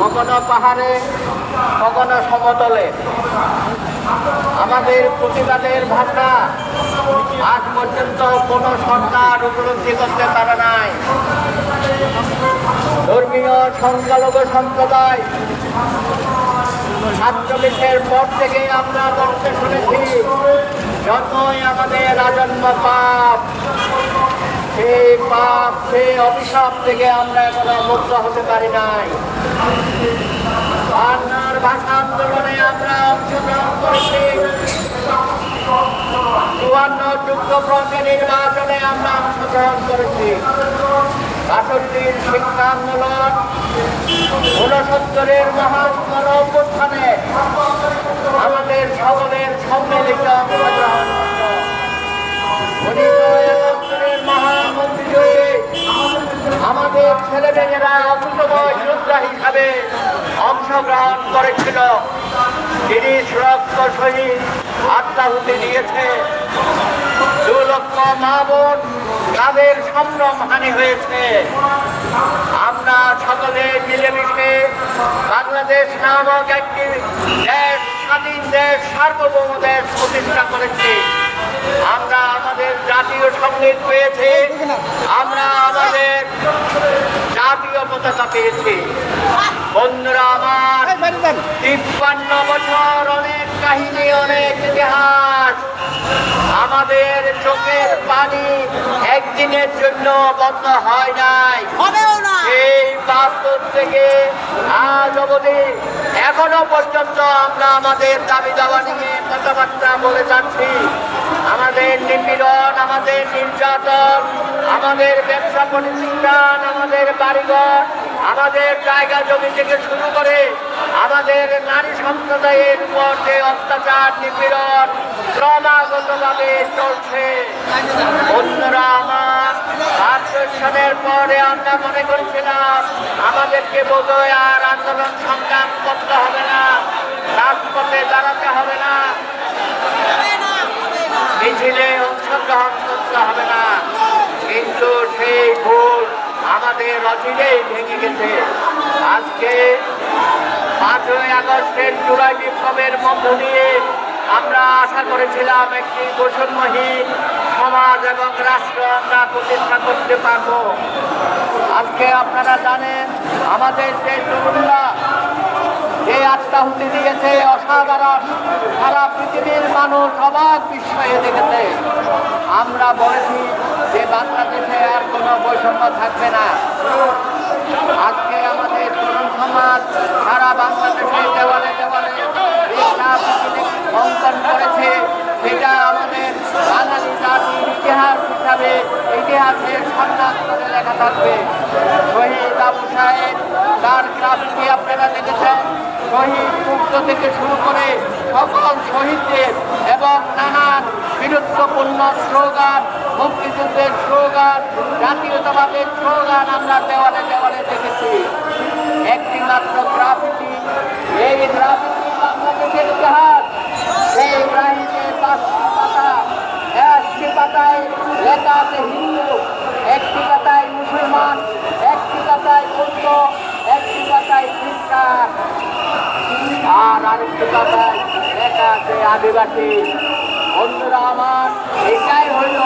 কখনো পাহাড়ে কখনো সমতলে। আমাদের প্রতিবাদের ভাবনা, আজ পর্যন্ত কোনো সরকার উপলব্ধি করতে পারে নাই। ধর্মীয় সংখ্যালঘু সম্প্রদায় সাতচল্লিশের পর থেকে আমরা বলতে শুনেছি যতই আমাদের রাজন্ম পাপ। সেই পাপ সেই অভিশাপ থেকে আমরা এখনও মুক্ত হতে পারি নাই। বাংলার ভাষা আন্দোলনে আমরা অংশগ্রহণ করেছি। চুয়ান্ন যুক্ত ফ্রন্টে নির্বাচনে আমরা অংশগ্রহণ করেছি। বাষট্টির শিক্ষা ঊনসত্তরের মহান গণঅভ্যুত্থানে আমাদের সকলের সম্মিলিত আমাদের ছেলেমেয়েরা অকুতময় যোদ্ধা হিসাবে অংশগ্রহণ করেছিল। তিনি সুরক্ষ শহীদ আত্মাহুতি দিয়েছে। দু লক্ষ মা বোন তাদের সম্ভ্রম হানি হয়েছে। আমরা সকলে মিলেমিশে বাংলাদেশ নামক একটি দেশ, স্বাধীন দেশ, সার্বভৌম দেশ প্রতিষ্ঠা করেছি। আমরা জাতীয় সংগীত পেয়েছি। আমরা আমাদের জাতীয় পতাকা পেয়েছি। বন্ধুরা আমার তিপ্পান্ন বছর অনেক কাহিনী অনেক ইতিহাস। আমাদের চোখের পানি একদিনের জন্য বন্ধ হয় নাই। এই বাস্তব থেকে আজ অবধি এখনও পর্যন্ত আমরা আমাদের দাবি দাওয়া নিয়ে কথাবার্তা বলে যাচ্ছি। নির্যাতন আমাদের ব্যবসা প্রতিষ্ঠান, আমাদের বাড়িঘর, আমাদের জায়গা জমি থেকে শুরু করে আমাদের নারী সম্প্রদায়ের উপর যে অত্যাচার, নিপীড়ন, ক্রমাগতভাবে চলছে। বন্ধুরা, আমার আত্মসানের পরে আমরা মনে করেছিলাম আমাদেরকে বোধহয় আর আন্দোলন সংগ্রাম করতে হবে না। রাজপথে দাঁড়াতে হবে না মিছিলে অংশগ্রহণ করতে হবে না কিন্তু সেই ভুল আমাদের অচিরেই ভেঙে গেছে। আজকে পাঁচই আগস্টের জুলাই বিপ্লবের মধ্য দিয়ে আমরা আশা করেছিলাম একটি বৈষম্যহীন সমাজ এবং রাষ্ট্র আমরা প্রতিষ্ঠা করতে পারব। আজকে আপনারা জানেন, আমাদের যে তরুণরা, যে আত্মাহুতি দিয়েছে, অসাধারণ, সারা পৃথিবীর মানুষ অবাক বিস্ময়ে দেখেছে আমরা বলেছি যে বাংলাদেশে কোনো বৈষম্য থাকবে না। আজকে আমাদের তরুণ সমাজ সারা বাংলাদেশে দেওয়ালে দেওয়ালে অঙ্কন করেছে। সেটা আমাদের বাঙালি জাতির ইতিহাস হিসাবে ইতিহাসের সম্মান করে লেখা থাকবে। শহীদ আবু সাহেব, তার গ্রাফিটি আপনারা দেখেছেন? শহীদ মুক্ত থেকে শুরু করে সকল শহীদদের এবং নানান বীরত্বপূর্ণ স্লোগান মুক্তিযুদ্ধের জাতীয়তাবাদের স্লোগান আমরা দেওয়ালে দেওয়ালে দেখেছি। একটি মাত্র গ্রাফিটি এই গ্রাফিটি বাংলাদেশের ইতিহাস। সেই ইব্রাহিমের পাঁচটি পাতা। একটি পাতায় লেখা আছে হিন্দু, একটি পাতায় মুসলমান, একটি পাতায় বৌদ্ধ, একটি পাতায় খ্রিস্টান। আর আরেকটি পাতায় লেখা আছে আদিবাসী। বন্ধুরা আমার, এটাই হইল